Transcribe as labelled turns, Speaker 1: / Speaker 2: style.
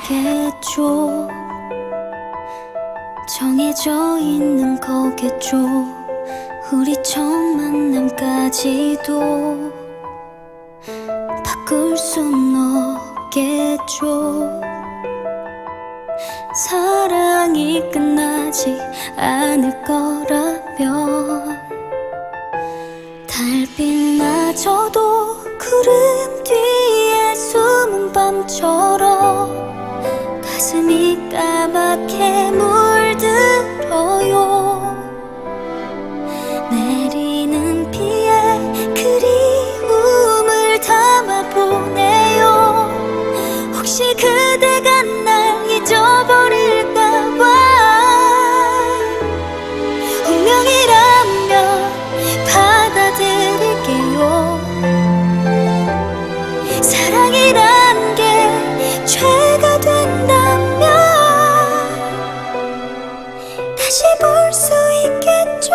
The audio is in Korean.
Speaker 1: 분명히겠죠. 정해져 있는 거겠죠. 우리 처음 만남까지도 바꿀 순 없겠죠. 사랑이 끝나지 않을 거라면 달빛마저도 구름 밤처럼 가슴이 까맣게 다시 볼 수 있겠죠?